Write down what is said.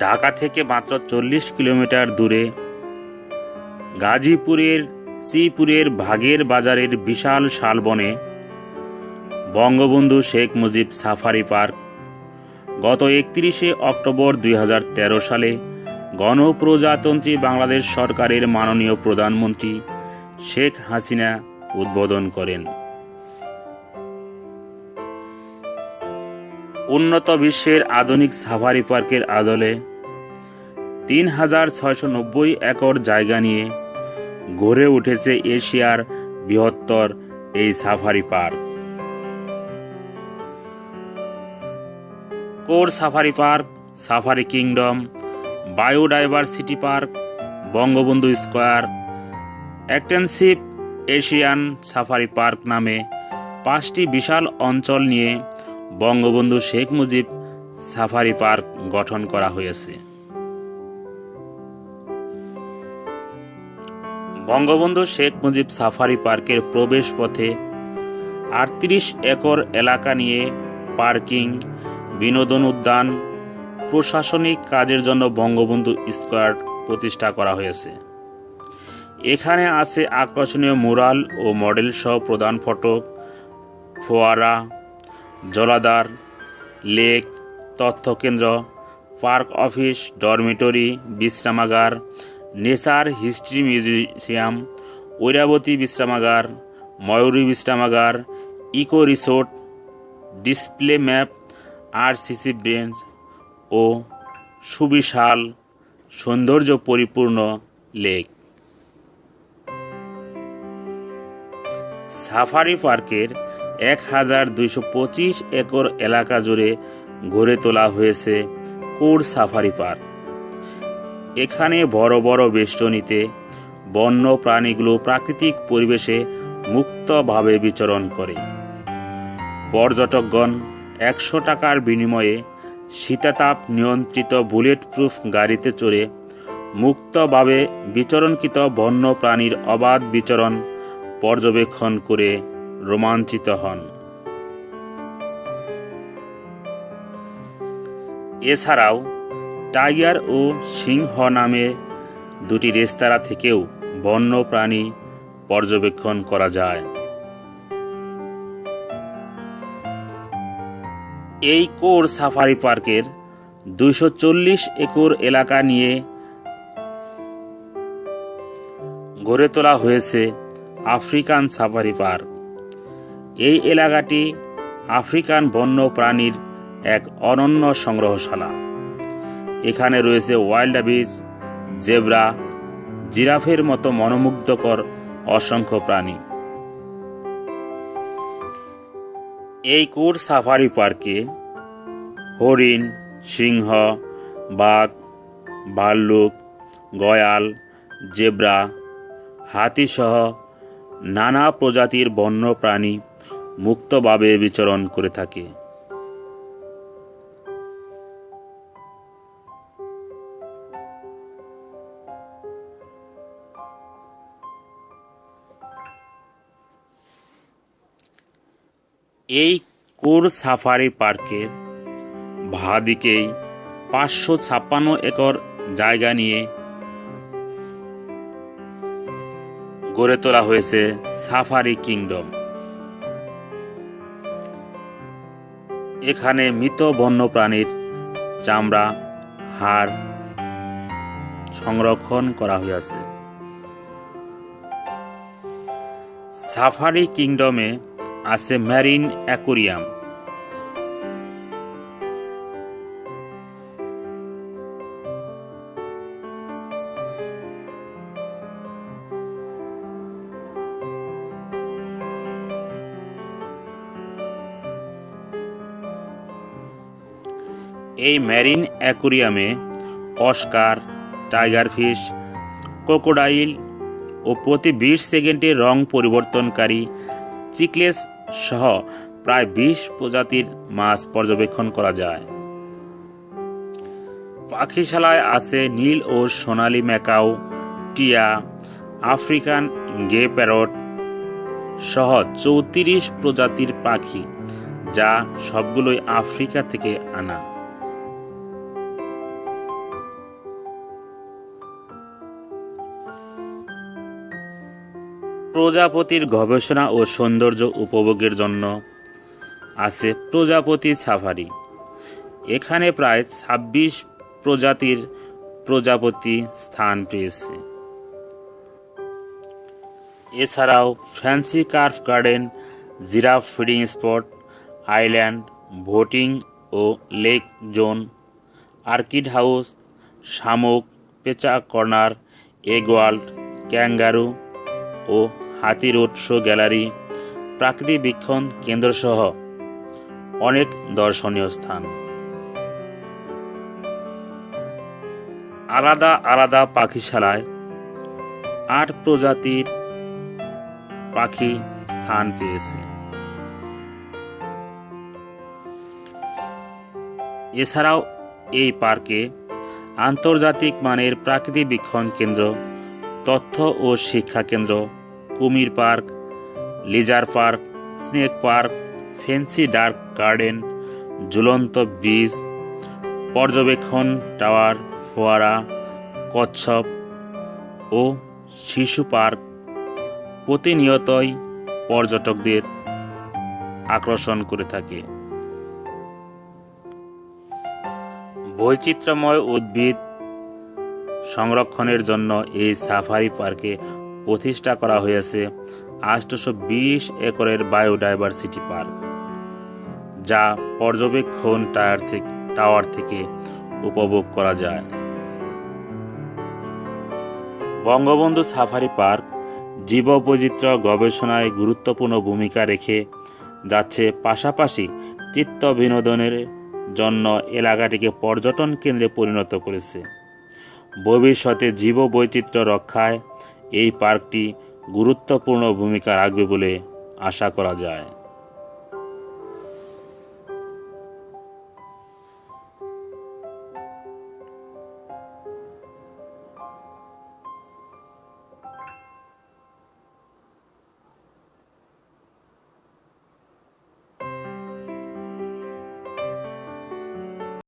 ঢাকা থেকে মাত্র চল্লিশ কিলোমিটার দূরে গাজীপুরের শ্রীপুরের ভাগের বাজারের বিশাল শালবনে বঙ্গবন্ধু শেখ মুজিব সাফারি পার্ক, গত একত্রিশে অক্টোবর দুই হাজার তেরো সালে গণপ্রজাতন্ত্রী বাংলাদেশ সরকারের মাননীয় প্রধানমন্ত্রী শেখ হাসিনা উদ্বোধন করেন। উন্নত বিশ্বের আধুনিক সাফারি পার্কের আদলে তিন হাজার ছয়শো নব্বই একর জায়গা নিয়ে গড়ে উঠেছে এশিয়ার বৃহত্তর এই safari park. Core safari park, safari kingdom, biodiversity park, Bangabandhu square extensive Asian safari park নামে পাঁচটি বিশাল অঞ্চল নিয়ে বঙ্গবন্ধু শেখ মুজিব সাফারি পার্ক গঠন করা হয়েছে। বঙ্গবন্ধু শেখ মুজিব সাফারি পার্কের প্রবেশ পথে আটত্রিশ একর এলাকা নিয়ে পার্কিং, বিনোদন উদ্যান, প্রশাসনিক কাজের জন্য বঙ্গবন্ধু স্কোয়ার প্রতিষ্ঠা করা হয়েছে। এখানে আছে আকর্ষণীয় মুরাল ও মডেল সহ প্রধান ফটক ফোয়ারা, জলাধার, লেক, তথ্যকেন্দ্র, পার্ক অফিস, ডরমিটরি, বিশ্রামাগার নেচার হিস্ট্রি মিউজিয়াম, ঐরাবতী বিশ্রামাগার ময়ূরী বিশ্রামাগার ইকো রিসোর্ট, ডিসপ্লে ম্যাপ আর সিসি ব্রেঞ্চ ও সুবিশাল সৌন্দর্য পরিপূর্ণ লেক। সাফারি পার্কের এক হাজার দুইশো পঁচিশ একর এলাকা জুড়ে গড়ে তোলা হয়েছে কোর সাফারি পার্ক। এখানে বড় বড় বেষ্টনীতে বন্য প্রাণীগুলো প্রাকৃতিক পরিবেশে মুক্তভাবে বিচরণ করে। পর্যটকগণ একশো টাকার বিনিময়ে শীতাতাপ নিয়ন্ত্রিত বুলেট প্রুফ গাড়িতে চড়ে মুক্তভাবে বিচরণকৃত বন্য প্রাণীর অবাধ বিচরণ পর্যবেক্ষণ করে রোমাঞ্চিত হন। এছাড়াও টাইগার ও সিংহ নামে দুটি রেস্তোরাঁ থেকেও বন্য প্রাণী পর্যবেক্ষণ করা যায়। এই কোর সাফারি পার্কের দুইশো চল্লিশ একর এলাকা নিয়ে গড়ে তোলা হয়েছে আফ্রিকান সাফারি পার্ক। এই এলাকাটি আফ্রিকান বন্য প্রাণীর এক অনন্য সংগ্রহশালা। এখানে রয়েছে ওয়াইল্ড বিচ জেব্রা, জিরাফের মতো মনোমুগ্ধকর অসংখ্য প্রাণী। এই কোর সাফারি পার্কে হরিণ, সিংহ, বাঘ, ভাল্লুক, গয়াল, জেব্রা, হাতিসহ নানা প্রজাতির বন্য প্রাণী মুক্তভাবে বিচরণ করে থাকে। এই কোর সাফারি পার্কের ভাদিকেই পাঁচশো ছাপ্পান্ন একর জায়গা নিয়ে গড়ে তোলা হয়েছে সাফারি কিংডম। এখানে মৃত বন্যপ্রাণীর চামড়া, হাড় সংরক্ষণ করা হয়েছে। সাফারি কিংডমে আছে ম্যারিন অ্যাকোরিয়াম। এই ম্যারিন অ্যাকোরিয়ামে অস্কার, টাইগার ফিশ, ক্রোকোডাইল ও প্রতি বিশ সেকেন্ডে রং পরিবর্তনকারী চিকলেস সহ প্রায় বিশ প্রজাতির মাছ পর্যবেক্ষণ করা যায়। পাখিশালায় আছে নীল ও সোনালী ম্যাকাও, টিয়া, আফ্রিকান গে প্যারট সহ চৌত্রিশ প্রজাতির পাখি, যা সবগুলোই আফ্রিকা থেকে আনা। প্রজাপতির গবেষণা ও সৌন্দর্য উপভোগের জন্য আছে প্রজাপতি সাফারি। এখানে প্রায় ছাব্বিশ প্রজাতির প্রজাপতি স্থান পেয়েছে। এছাড়াও fancy carp garden, giraffe feeding spot, island, boating ও লেক জোন, আর্কিড হাউস, শামুক, পেঁচা কর্নার এগ ওয়ার্ল্ড ক্যাঙ্গারু ও হাতি রোড শো গ্যালারি, প্রাকৃতিক বীক্ষণ কেন্দ্রসহ অনেক দর্শনীয় স্থান। আলাদা আলাদা পাখিশালায় আট প্রজাতির পাখি স্থান পেয়েছে। এছাড়াও এই পার্কে আন্তর্জাতিক মানের প্রাকৃতিক বীক্ষণ কেন্দ্র তথ্য ও শিক্ষা কেন্দ্র, কুমির park, lizard park, snake park fancy dark garden, ঝুলন্ত ব্রিজ, পর্যবেক্ষণ টাওয়ার, ফোয়ারা, কচ্ছপ ও শিশু পার্ক প্রতিনিয়তই পর্যটকদের আকর্ষণ করে থাকে। বৈচিত্র্যময় উদ্ভিদ সংরক্ষণের জন্য এই সাফারি পার্কে প্রতিষ্ঠা করা হয়েছে আটশোশো বিশ একরের বায়োডাইভার্সিটি পার্ক, যা পর্যবেক্ষণ টায়ার থেকে, টাওয়ার থেকে উপভোগ করা যায়। বঙ্গবন্ধু সাফারি পার্ক জীববৈচিত্র্য গবেষণায় গুরুত্বপূর্ণ ভূমিকা রেখে যাচ্ছে পাশাপাশি চিত্ত বিনোদনের জন্য এলাকাটিকে পর্যটন কেন্দ্রে পরিণত করেছে। ভবিষ্যতে জীববৈচিত্র্য রক্ষায় এই পার্কটি গুরুত্বপূর্ণ ভূমিকা রাখবে বলে আশা করা যায়।